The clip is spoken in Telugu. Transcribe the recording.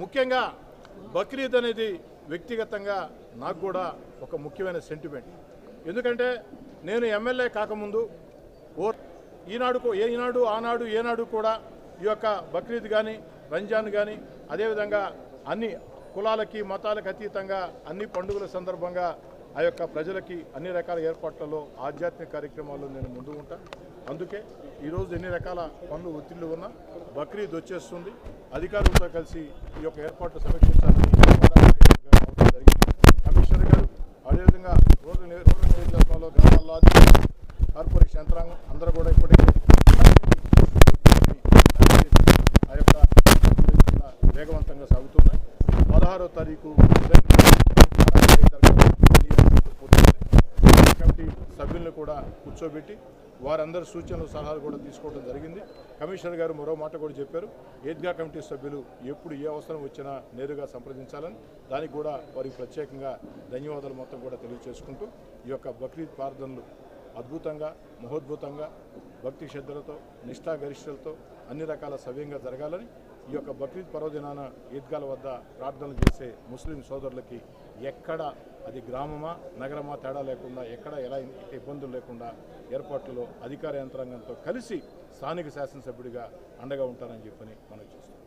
ముఖ్యంగా బక్రీద్ అనేది వ్యక్తిగతంగా నాకు కూడా ఒక ముఖ్యమైన సెంటిమెంట్ ఎందుకంటే నేను ఎమ్మెల్యే కాకముందు ఓ ఈనాడుకు ఏ ఈనాడు ఆనాడు ఏనాడు కూడా ఈ యొక్క బక్రీద్ కానీ రంజాన్ కానీ అదేవిధంగా అన్ని కులాలకి మతాలకు అతీతంగా అన్ని పండుగల సందర్భంగా ఆ యొక్క ప్రజలకి అన్ని రకాల ఏర్పాట్లలో ఆధ్యాత్మిక కార్యక్రమాల్లో నేను ముందు ఉంటాను అందుకే ఈరోజు ఎన్ని రకాల పనులు ఒత్తిళ్ళు ఉన్నా బక్రీద్ వచ్చేస్తుంది. అధికారులతో కలిసి ఈ యొక్క ఏర్పాట్లు సమీక్షించాలని జరిగింది కమిషనర్ గారు అదేవిధంగా రోడ్లు ని- నియోజకవర్గంలో గ్రామాల్లో కార్పొరేషన్ యంత్రాంగం అందరూ కూడా ఇప్పటికే ఆ యొక్క వేగవంతంగా సాగుతున్నాయి. పదహారో తారీఖు ఉదయం కమిటీ కూడా కూర్చోబెట్టి వారందరి సూచనలు సలహాలు కూడా తీసుకోవడం జరిగింది. కమిషనర్ గారు మరో మాట కూడా చెప్పారు. ఏద్గా కమిటీ సభ్యులు ఎప్పుడు ఏ అవసరం వచ్చినా నేరుగా సంప్రదించాలని. దానికి కూడా వారికి ప్రత్యేకంగా ధన్యవాదాలు మొత్తం కూడా తెలియజేసుకుంటూ ఈ యొక్క బక్రీద్ ప్రార్థనలు అద్భుతంగా మహోద్భుతంగా భక్తి శ్రద్ధలతో నిష్ఠాగరిష్టలతో అన్ని రకాల సవ్యంగా జరగాలని ఈ యొక్క బక్రీద్ పర్వదినాన ఈద్గాల వద్ద ప్రార్థనలు చేసే ముస్లిం సోదరులకి ఎక్కడ అది గ్రామమా నగరమా తేడా లేకుండా ఎక్కడ ఎలా ఇబ్బందులు లేకుండా ఏర్పాట్లలో అధికార యంత్రాంగంతో కలిసి స్థానిక శాసనసభ్యుడిగా అండగా ఉంటానని చెప్పని మనం చూస్తాం